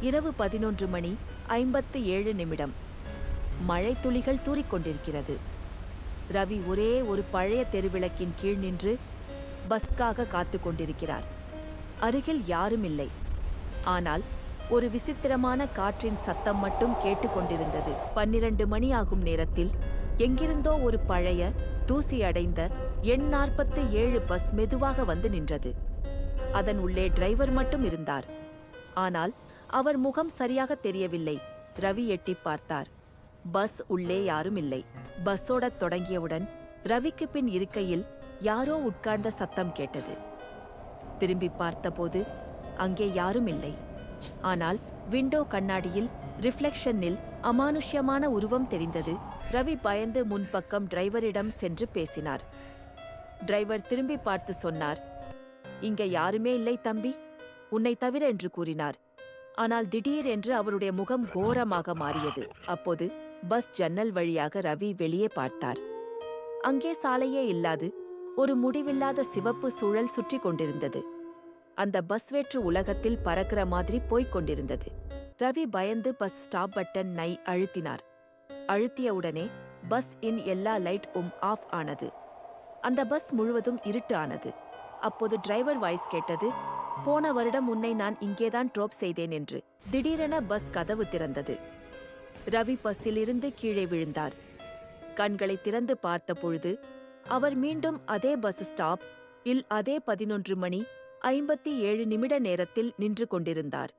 இரவு பதினொன்று மணி ஐம்பத்து ஏழு நிமிடம். மழை துளிகள் தூறிக்கொண்டிருக்கிறது. ரவி ஒரே ஒரு பழைய தெருவிளக்கின் கீழ் நின்று பஸ்காக காத்து கொண்டிருக்கிறார். அருகில் யாரும் இல்லை. ஆனால் ஒரு விசித்திரமான காற்றின் சத்தம் மட்டும் கேட்டுக்கொண்டிருந்தது பன்னிரண்டு மணி ஆகும் நேரத்தில் எங்கிருந்தோ ஒரு பழைய தூசி அடைந்த எண் நாற்பத்து ஏழு பஸ் மெதுவாக வந்து நின்றது. அதன் உள்ளே டிரைவர் மட்டும் இருந்தார். ஆனால் அவர் முகம் சரியாக தெரியவில்லை. ரவி எட்டி பார்த்தார். பஸ் உள்ளே யாரும் இல்லை பஸ்ஸோட தொடங்கியவுடன் ரவிக்கு பின் இருக்கையில் யாரோ உட்கார்ந்த சத்தம் கேட்டது. திரும்பி பார்த்தபோது அங்கே யாரும் இல்லை ஆனால் விண்டோ கண்ணாடியில் ரிஃப்ளெக்ஷனில் அமானுஷ்யமான உருவம் தெரிந்தது. ரவி பயந்து முன்பக்கம் டிரைவரிடம் சென்று பேசினார். டிரைவர் திரும்பி பார்த்து சொன்னார் இங்க யாருமே இல்லை தம்பி. உன்னை தவிர என்று கூறினார். ஆனால் திடீரென்று அவருடைய முகம் கோரமாக மாறியது. அப்போது பஸ் ஜன்னல் வழியாக ரவி வெளியே பார்த்தார். அங்கே சாலையே இல்லாது ஒரு முடிவில்லாத சிவப்பு சூழல் சுற்றி கொண்டிருந்தது. அந்த பஸ் வேற்று உலகத்தில் பறக்கிற மாதிரி போய்க் கொண்டிருந்தது. ரவி பயந்து பஸ் ஸ்டாப் பட்டன் நை அழுத்தினார். அழுத்தியவுடனே பஸ் இன் எல்லா லைட் உம் ஆஃப் ஆனது. அந்த பஸ் முழுவதும் இருட்டு ஆனது. அப்போது டிரைவர் வாய்ஸ் கேட்டது போன வருடம் உன்னை நான் இங்கேதான் ட்ரோப் செய்தேன் என்று திடீரென பஸ் கதவு திறந்தது. ரவி பஸ்ஸிலிருந்து கீழே விழுந்தார். கண்களை திறந்து பார்த்தபொழுது அவர் மீண்டும் அதே பஸ் ஸ்டாப் இல் அதே பதினொன்று மணி ஐம்பத்தி ஏழு நிமிட நேரத்தில் நின்று கொண்டிருந்தார்.